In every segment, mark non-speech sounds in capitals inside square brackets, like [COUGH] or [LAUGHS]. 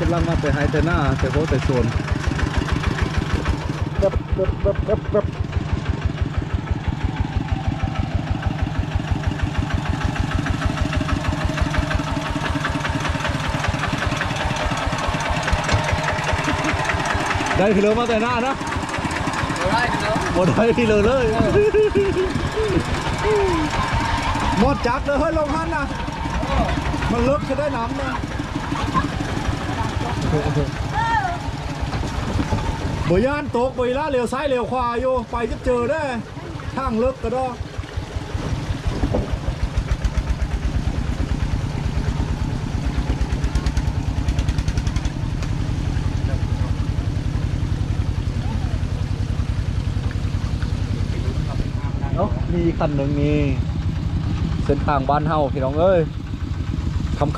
กำลังมาแต่หายแต่หน้า แต่โคแต่โซนแบบแบบแบบแบบได้พี่เลมาแต่หน้านะได้เนาะหมดได้พี่เลือเลยหมดจักเลยเฮ้ยลงหันนะมันลึกจะได้น้ำนะ บย่านตกบ่ยล่าเร็วซ้ายเร็วขวาอยู่ไปจะเจอได้ทางลึกก็ได้เนาะมีคันหนึ่งนี่เส้นทางบ้านเฮาพี่น้องเอ้ย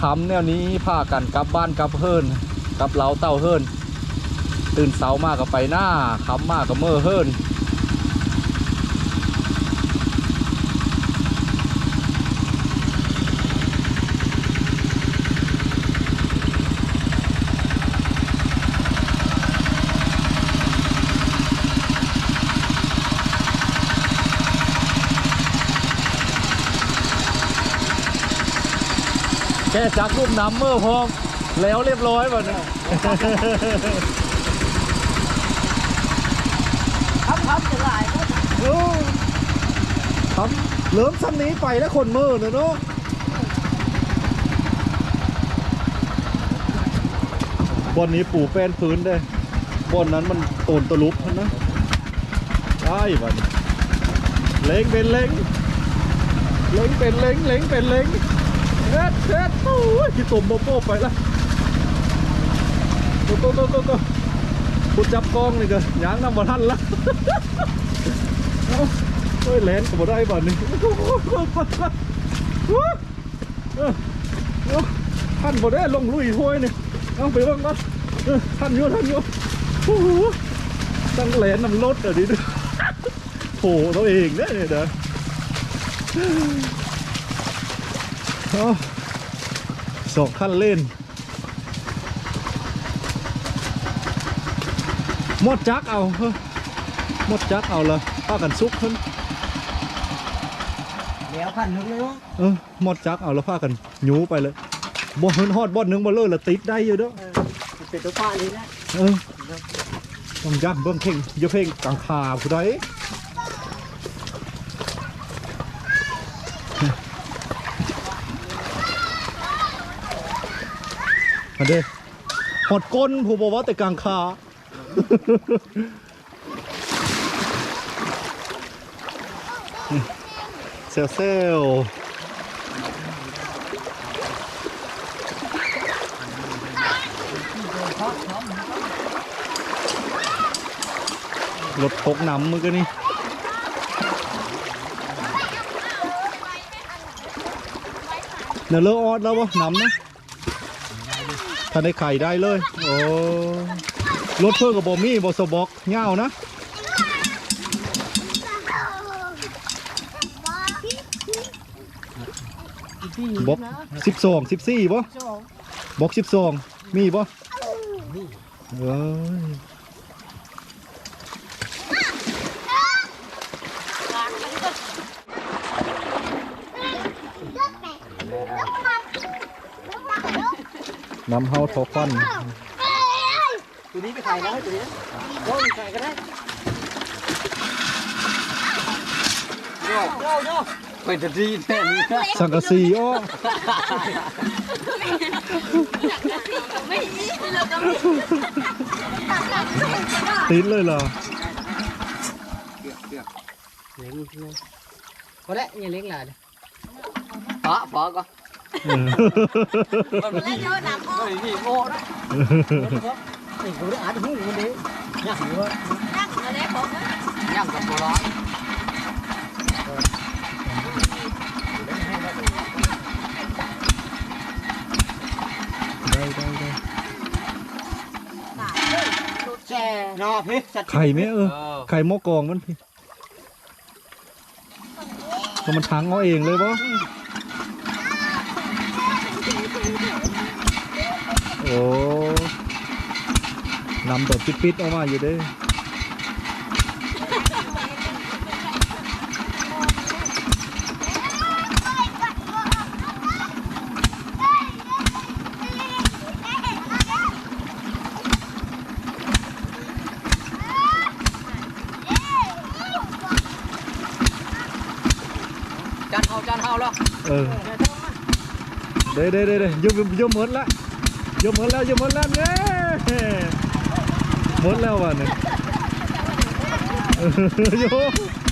คำๆแนวนี้พากันกลับบ้านกลับเฮิรน กับเล้าเต้าเฮิรนตื่นเสามากก็ไปหน้าคำมากก็เมื่อเฮิรนแค่จักรูปน้ำเมื่อพร้อม แล้วเรียบร้อยหมดครับครับจะหลายก็ครับเริ่มซ้ำนี้ไปแล้วคนมือเนอะเนาะบนนี้ปูแป้นพื้นได้บนนั้นมันโตนตะลุบนะได้บันเล้งเป็นเล้งเล้งเป็นเล้งเล้งเป็นเล้งเฮ็ดเฮ็ดโอ้ยที่ตุ่มโมโป้ไปละ โตโตโตโตโตกูจับกล้องนี่ก็ยางน้ำบ่ทันละเฮ้ยแลนกับบ่ได้บ่นี่ท่านบ่ได้ลงลุยห้วยนี่เอาไปเบิ่งก่อนท่านอยู่ท่านอยู่ตั้งแลนนำรถอะดิโผล่ตัวเองเนี่ยเด้อสองขั้นเล่น หมดจักเอาเฮ้ยหมดจักเอาละป้ากันซุกขึ้นแล้วพันนึงเลยเนาะเออหมดจักเอาแล้วพากันหยูไปเลยบ่เฮินฮอดบ่อนหนึงบ่เลยละติดได้อยู่เด้อเป็นตัวฟ้านี่แหละเออต้องยักเบิ่งเพ่งอย่าเพ่งกลางขาผู้ใดมาเด้หอดก้นผู้บอกว่าแต่กลางขา เซลเซลรถพกน้ำมือก็นี่เนื้อเลอะออดแล้ววะน้ำนะถ้าได้ไข่ได้เลยโอ้ รถเพื่อกับบอมี่บอสบอก เงานะบอกสิบสองสิบสี่บ่บอกสิบสองมีบ่เอ้ยน้ำเฮาทอฟัน ตัวนี้ไปขายแล้วตัวนี้โอ้ยขายก็ได้โย่โย่โย่เป็นจะดีแน่นี่นะสังกะสีอ้อไม่อีเราก็ไม่ติดเลยเหรอเล้งก็ได้ยังเล้งหลายฟ้าฟ้าก็เออแล้วโยนน้ำอ้อเฮ้ยนี่โง่นะ นี่กูได้อ่านหูมันดียากอยู่ว่านั่งเอาได้ผม ย่างกับโบราณได้ได้ได้แช่นอพี่สัตว์ไข่ไหมเออไข่หม้อกองมันพี่ก็มันทั้งเอาเองเลยปะโอ้ นำตัวปิดๆออกมาอยู่เด้จานเฮาจานเฮาแล้วเออเด้เด้เด้เด้ยมยมหมดละยมหมดแล้วยมหมดแล้วเนี่ย બોલાવવાને. [LAUGHS] [LAUGHS] જો.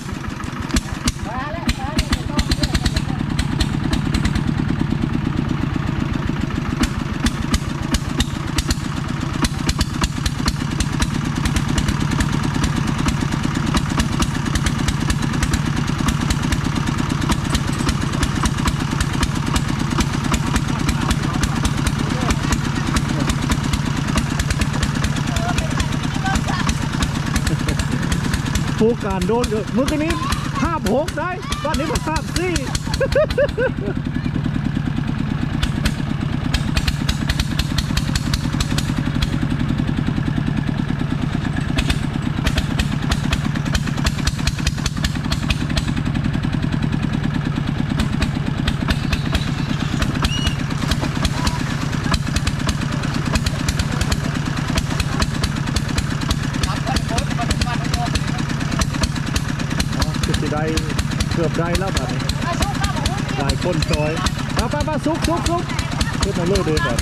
ผู้การโดนก็เมื่อกี้นี้ห้าหกได้ ตอนนี้มาห้าสี่ rồi ba ba ba xúc xúc xúc thế mà lôi đến rồi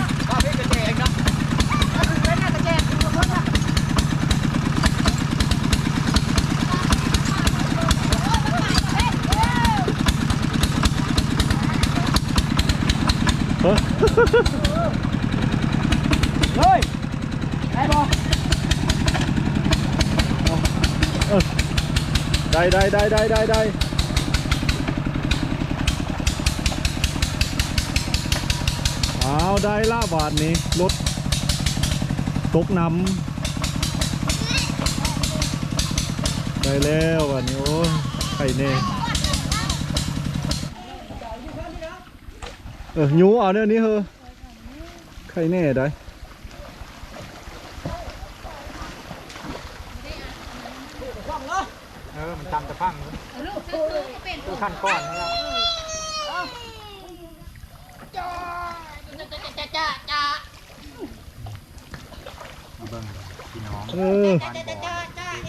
Rồi. Đây bò. Đây đây đây đây đây đây. เอาได้ล่าบาทนี้รถตกน้ำได้แล้ววันนี้โอ้ยไข่เน่เออยูเอาเนี่ยนี้เหรอไข่เน่ได้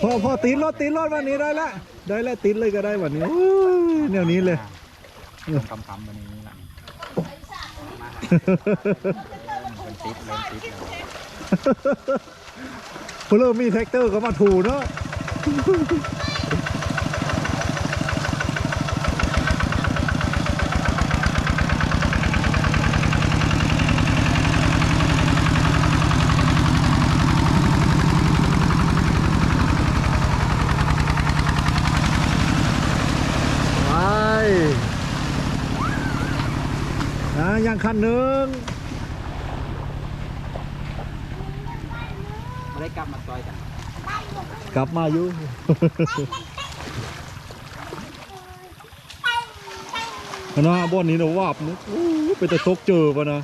พอพอตีนรถตีนรถวันนี้ได้ละได้แล้วตีนเลยก็ได้วันนี้โอ้ยแนวนี้เลยคำคำวันนี้ล่ะเป็นติดเล่นติดเลยพอเริ่มมีแท็กเตอร์ก็มาถูเนาะ คันหนึ่งไม่ได้กลับมาซอยกันกลับมาอยู่ นะบ่อนนี้นะวาบนะโอ้ไปแต่ตกเจอปะนะ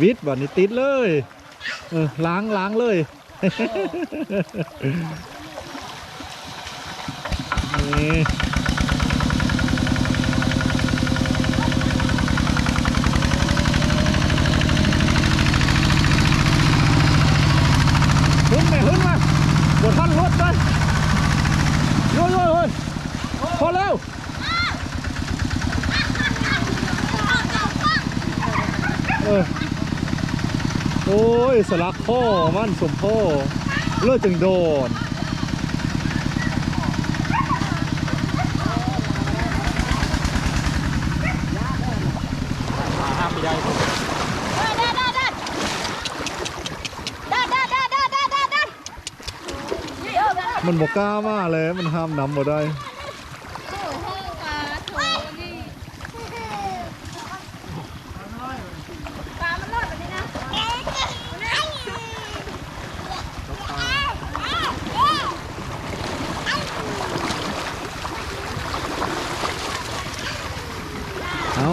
วิทย์บัดนี้ติดเลย เออล้างล้างเลย ขึ้นไปหึ้นมาบดท่านรถไปโย่โย่โย่พอแล้วเออโอ้ยสลักพ่อมันสมพ่อเลิศจึงโดน มันบอกกล้ามาเลยมันห้ามนำมาได้ปลามันรอดแบบนี้นะเอา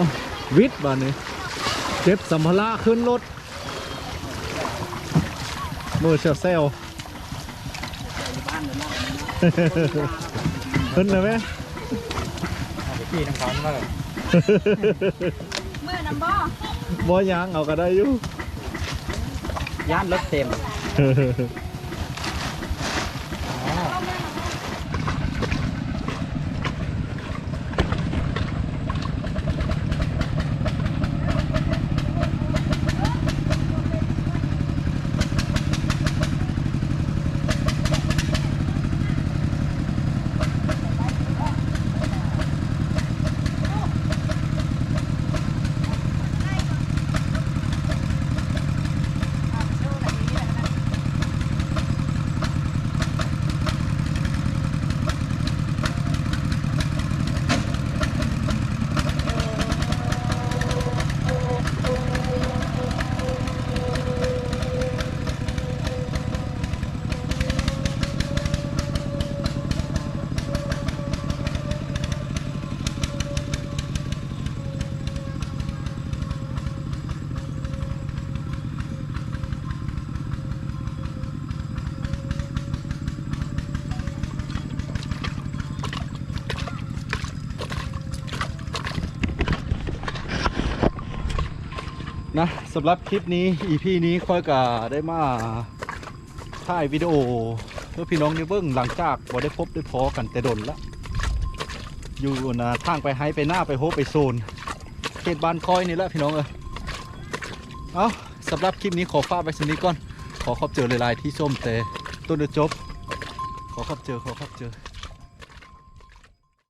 วิทย์บ้านนี้เก็บสัมภาระขึ้นรถมือเชลเซล บ้านเดินหน้า ขึ้นเลยไหมขี่น้ำเขามาเลยมือน้ำบ่บ่ยางเอาก็ได้อยู่ย่านรถเต็ม สำหรับคลิปนี้ EP นี้ค่อยก็ได้มาถ่ายวิดีโอเพื่อพี่น้องได้เบิ่งหลังจากบ่ได้พบได้พอกันแต่ดนละอยู่นะทางไปไฮไปหน้าไปโฮไปโซนเขตบ้านคอยนี่แหละพี่น้องเออเอาสำหรับคลิปนี้ขอฝากไปสักนี้ก่อน ขอขอบเจอหลายๆที่ชมแต่ต้นจบ ขอขอบเจอขอขอบเจอ